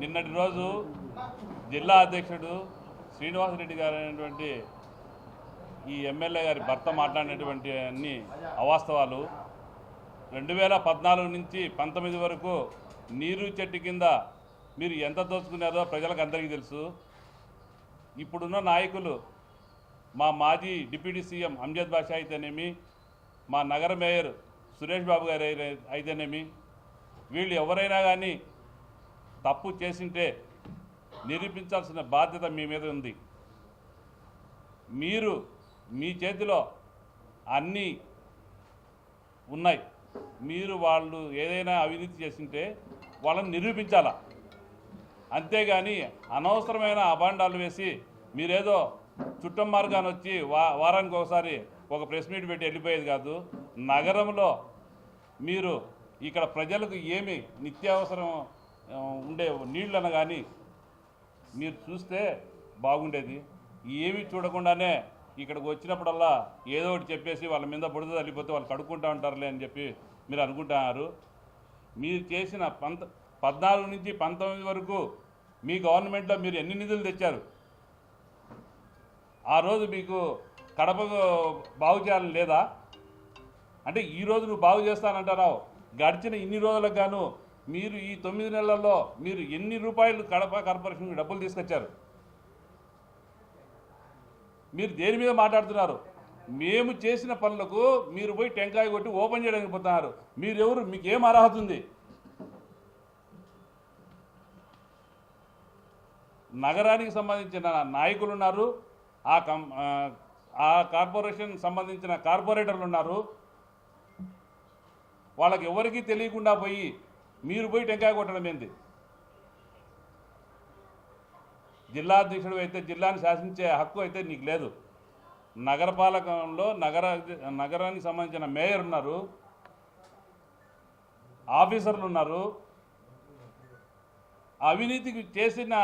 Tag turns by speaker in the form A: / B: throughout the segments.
A: నిన్నటి రోజు జిల్లా అధ్యక్షుడు శ్రీనివాసరెడ్డి గారు అనేటువంటి ఈ ఎమ్మెల్యే గారి భర్త మాట్లాడినటువంటి అన్ని అవాస్తవాలు. రెండు వేల పద్నాలుగు నుంచి పంతొమ్మిది వరకు నీరు చెట్టు కింద మీరు ఎంత దోచుకున్నారో ప్రజలకు అందరికీ తెలుసు. ఇప్పుడున్న నాయకులు మా మాజీ డిప్యూటీ సీఎం అంజద్ బాషా అయితేనేమి మా నగర మేయర్ సురేష్ బాబు గారు అయితే- అయితేనేమి వీళ్ళు ఎవరైనా కానీ తప్పు చేసింటే నిరూపించాల్సిన బాధ్యత మీ మీద ఉంది. మీరు మీ చేతిలో అన్నీ ఉన్నాయి. మీరు వాళ్ళు ఏదైనా అవినీతి చేసింటే వాళ్ళని నిరూపించాలా? అంతేగాని అనవసరమైన అభాండాలు వేసి మీరేదో చుట్టం మార్గాన్ని వచ్చి వా వారానికి ఒకసారి ఒక ప్రెస్ మీట్ పెట్టి వెళ్ళిపోయేది కాదు. నగరంలో మీరు ఇక్కడ ప్రజలకు ఏమి నిత్యావసరం ఉండే నీళ్ళను కానీ మీరు చూస్తే బాగుండేది. ఏమి చూడకుండానే ఇక్కడికి వచ్చినప్పుడల్లా ఏదో ఒకటి చెప్పేసి వాళ్ళ మీద బుడద తల్లిపోతే వాళ్ళు కడుక్కుంటా ఉంటారులే అని చెప్పి మీరు అనుకుంటున్నారు. మీరు చేసిన పంత పద్నాలుగు నుంచి పంతొమ్మిది వరకు మీ గవర్నమెంట్లో మీరు ఎన్ని నిధులు తెచ్చారు? ఆ రోజు మీకు కడప బాగు చేయాలని లేదా? అంటే ఈ రోజు నువ్వు బాగు చేస్తానంటారావు గడిచిన ఇన్ని రోజులకు గాను మీరు ఈ తొమ్మిది నెలల్లో మీరు ఎన్ని రూపాయలు కడప కార్పొరేషన్కి డబ్బులు తీసుకొచ్చారు? మీరు దేని మీద మాట్లాడుతున్నారు? మేము చేసిన పనులకు మీరు పోయి టెంకాయ కొట్టి ఓపెన్ చేయడానికి పోతున్నారు. మీరెవరు? మీకేం అర్హత ఉంది? నగరానికి సంబంధించిన నాయకులు ఉన్నారు ఆ కం ఆ కార్పొరేషన్ సంబంధించిన కార్పొరేటర్లు ఉన్నారు వాళ్ళకి ఎవరికీ తెలియకుండా పోయి మీరు పోయి టెంకాయ కొట్టడం ఏంది? జిల్లా అధ్యక్షుడు అయితే జిల్లాని శాసించే హక్కు అయితే నీకు లేదు. నగరపాలకంలో నగర నగరానికి సంబంధించిన మేయర్ ఉన్నారు ఆఫీసర్లు ఉన్నారు. అవినీతికి చేసిన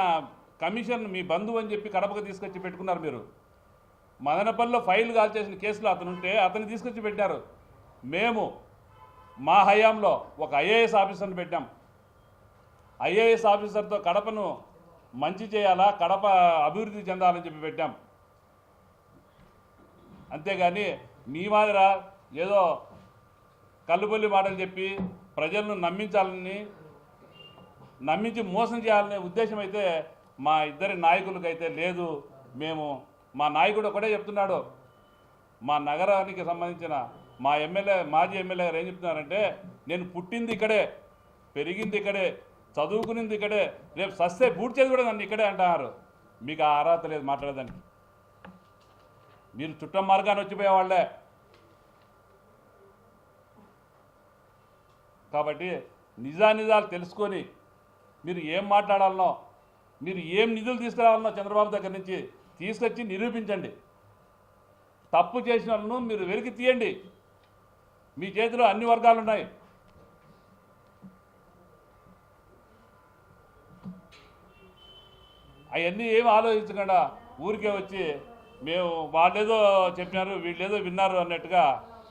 A: కమిషన్ మీ బంధువు అని చెప్పి కడపకు తీసుకొచ్చి పెట్టుకున్నారు మీరు. మదనపల్లిలో ఫైల్ కాల్ చేసిన కేసులో అతను ఉంటే అతన్ని తీసుకొచ్చి పెట్టారు. మేము మా హయాంలో ఒక ఐఏఎస్ ఆఫీసర్ని పెట్టాం. ఐఏఎస్ ఆఫీసర్తో కడపను మంచి చేయాలా కడప అభివృద్ధి చెందాలని చెప్పి పెట్టాం. అంతేగాని మీ మాదిర ఏదో కల్లుబొల్లి మాటలు చెప్పి ప్రజలను నమ్మించాలని నమ్మించి మోసం చేయాలనే ఉద్దేశం అయితే మా ఇద్దరి నాయకులకైతే లేదు. మేము మా నాయకుడు ఒకటే చెప్తున్నాడు. మా నగరానికి సంబంధించిన మా ఎమ్మెల్యే మాజీ ఎమ్మెల్యే గారు ఏం చెప్తున్నారంటే నేను పుట్టింది ఇక్కడే పెరిగింది ఇక్కడే చదువుకునింది ఇక్కడే రేపు సస్తే పూడ్చేది కూడా నన్ను ఇక్కడే అంటున్నారు. మీకు ఆ అర్హత లేదు మాట్లాడేదానికి. మీరు చుట్టం మార్గాన్ని వచ్చిపోయేవాళ్ళే కాబట్టి నిజానిజాలు తెలుసుకొని మీరు ఏం మాట్లాడాలనో మీరు ఏం నిధులు తీసుకురావాలనో చంద్రబాబు దగ్గర నుంచి తీసుకొచ్చి నిరూపించండి. తప్పు చేసిన వాళ్ళను మీరు వెలికి తీయండి. మీ చేతిలో అన్ని వర్గాలు ఉన్నాయి. అవన్నీ ఏం ఆలోచించకుండా ఊరికే వచ్చి మేము వాళ్ళేదో చెప్పినారు వీళ్ళేదో విన్నారు అన్నట్టుగా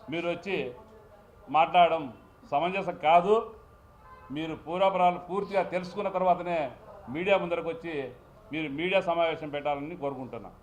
A: మీరు వచ్చి మాట్లాడడం సమంజసం కాదు. మీరు పూర్వపరాలు పూర్తిగా తెలుసుకున్న తర్వాతనే మీడియా ముందరకు వచ్చి మీరు మీడియా సమావేశం పెట్టాలని కోరుకుంటున్నాను